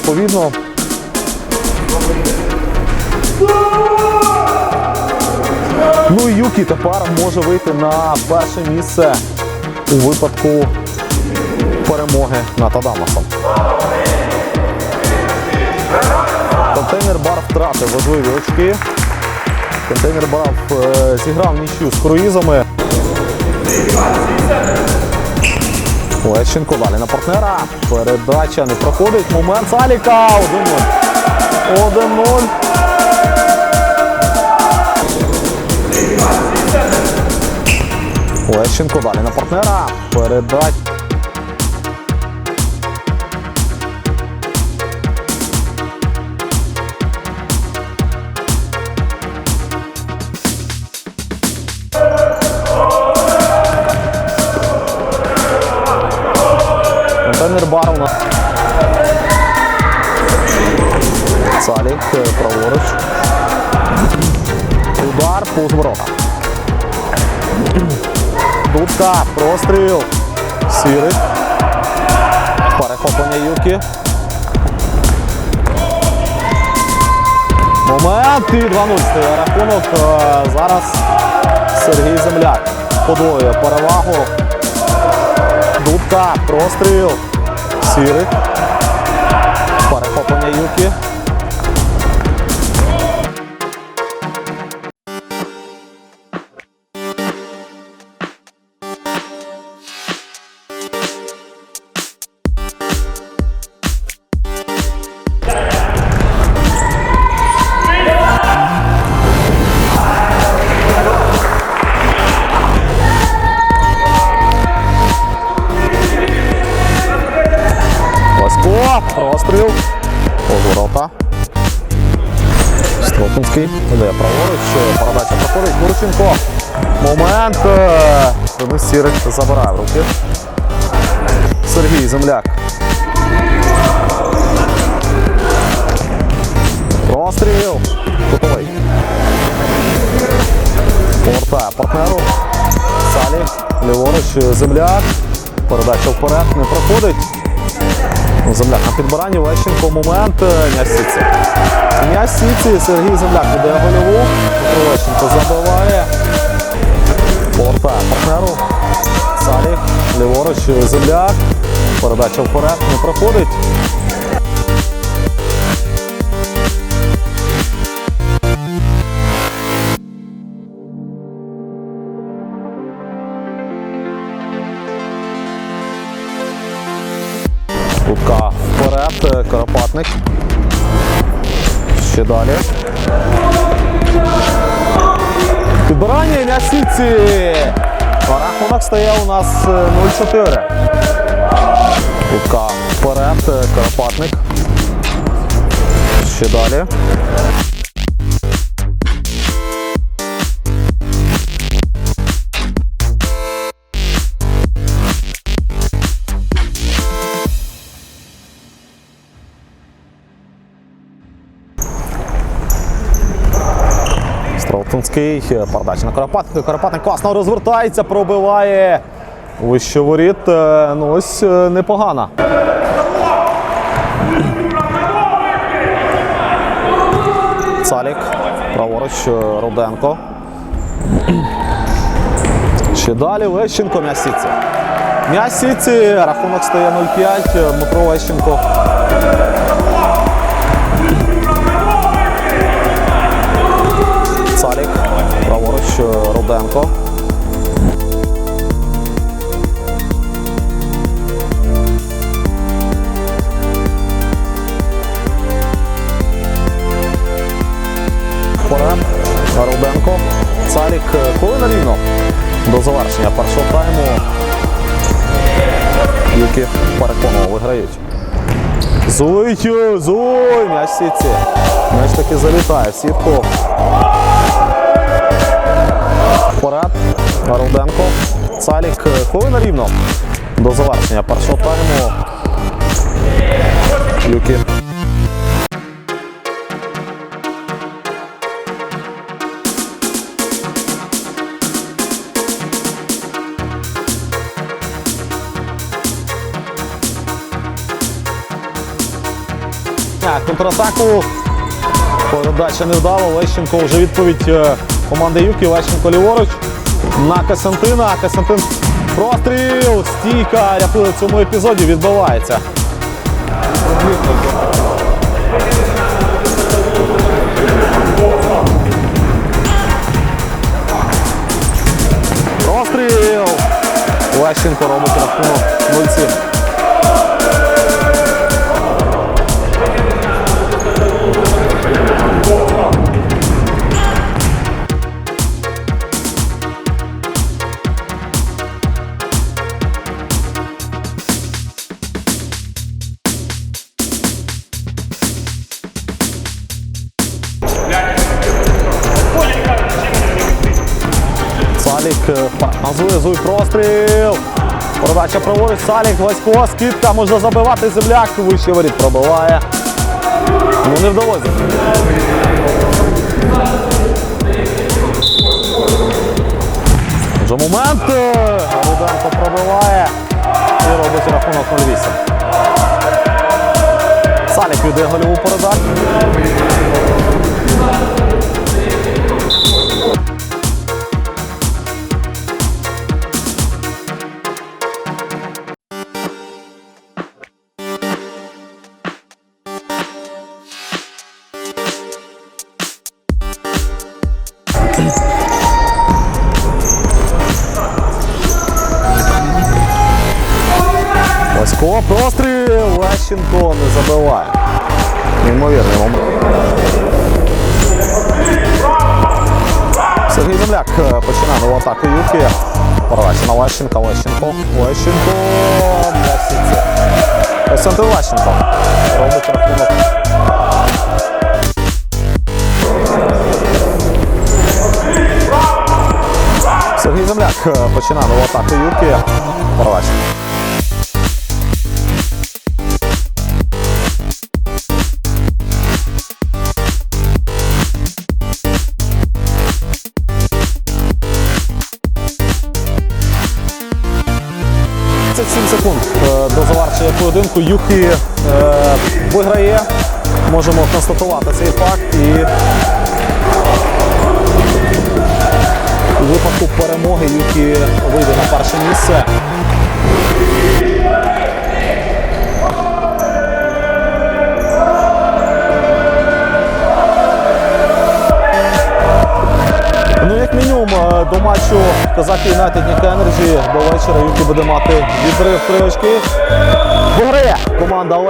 відповідно. Ну і Юкі тепер може вийти на перше місце у випадку перемоги над Адамасом. Контейнер бар втратив важливі очки. Контейнер бар е, зіграв нічю з круїзами. Лещенко далі на партнера. Передача не проходить. Момент Саліка. 1-0. 1-0. Лещенко далі на партнера. Передача. Контейнер бар у нас. Салік е, праворуч. Удар повз ворота. Дудка, простріл. Сірий. Перехоплення Юки. Момент і 2-0 стає рахунок. Е, Зараз Сергій Земляк подвоює перевагу. Дудка, простріл. Сірий. Перехоплення Юки. Простріл. Поворота. Стропинський. Іде праворуч. Передача проходить. Курченко. Момент. е, Денис Сірик забирає в руки. Сергій Земляк. Простріл. Кутовий. Повертає партнеру. Салі. Ліворуч. Земляк. Передача вперед. Не проходить. Земляк на підбиранні Лещенко момент. е, М'яч Сіці. М'яч Сіці, Сергій Земляк веде гольову. Лещенко забиває. Повертає партнеру. Салі. Ліворуч. Земляк. Передача вперед. Не проходить. Кутка вперед, е, Карапатник. Ще далі. Підбирання на сітці. Рахунок стає у нас е, 0-4. Кутка вперед, е, Карапатник. Ще далі. Строутинський, передача на Карапатника. Карапатник класно розвертається, пробиває. Вище воріт. е, Ну ось е, непогана. Цалік. Праворуч е, Руденко. Ще далі Лещенко м'ясіці. М'ясіці. Рахунок стає 0-5. Дмитро Лещенко. Праворуч е, Руденко. Вперед. Руденко. Цалік. е, Хвилина рівно до завершення першого тайму. Які переконано виграють. Зуй, зуй, м'яч сітці. М'яч таки залітає в сітку. Вперед. Руденко. Цалік. е, Хвилина рівно до завершення першого тайму. Здійсняє контратаку. Передача невдала. Лещенко вже відповідь команди Юки. Лещенко ліворуч на Касантина. Касантин простріл. Стійка рятує в цьому епізоді. Відбивається. Простріл. Лещенко робить рахунок 0-7. Салік е, зуй простріл. Передача праворуч. Салік, Васько, скидка, може забивати земляк. Вище воріт пробиває. Ну не вдалося. Вже момент. е, Руденко пробиває і робить рахунок 0-8. Салік віддає гольову передачу. Лещенко не забиває. Неймовірний момент. Сергій Земляк е, починає нову атаку Юки. Передача на Лещенка. Лещенко. Лещенко. Сітці. Лещенко. Робить рахунок. Сергій Земляк е, починає нову атаку Юки. Передача. Поєдинку. Юкі е, виграє. Можемо констатувати цей факт. І у випадку перемоги Юкі вийде на перше місце. Казахи Юнайтед Нік Енерджі до вечора Юкі буде мати відрив три очки. Виграє команда